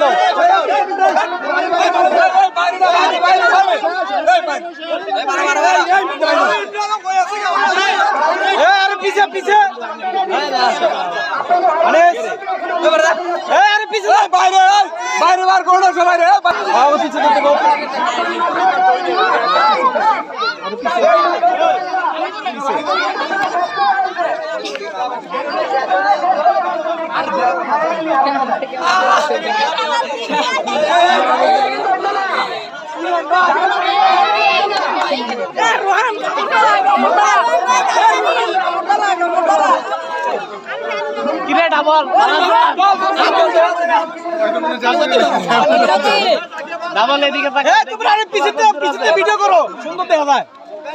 দাও আরে পিছে পিছে আরে পিছে বাইরে বাইরে বার করো সবাই রে পিছে কিরে ডাবল এদিকে ভিডিও করো। সুন্দর দেখা যায়।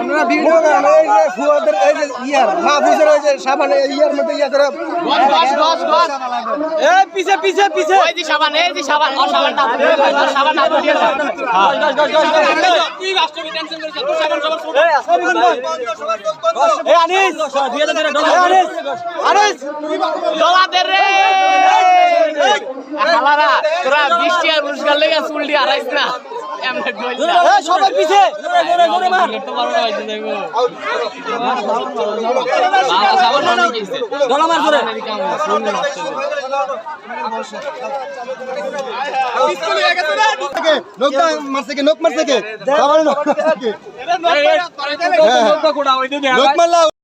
আমরা ভিডিও এই যে ফুয়াদের এই যে ইয়ার মাহফুজের এই যে সাবান এই ইয়ার মধ্যে ইয়া করে এ পিছে পিছে পিছে। ওই যে সাবান এই যে সাবান ও সাবান না সাবান না দিয়ে দাও। তুই রাষ্ট্রপতি টেনশন করিস তোর সাবান সাবান এ আনিস। এ আনিস। আনিস। দোলা দে রে হালারা তোরা বৃষ্টি আর পুরস্কার লেগে চুলটি হারাইস না। সবাই পিছে। মারছে কে লোক মারছে কে আমার লোক মারছে কে মারলা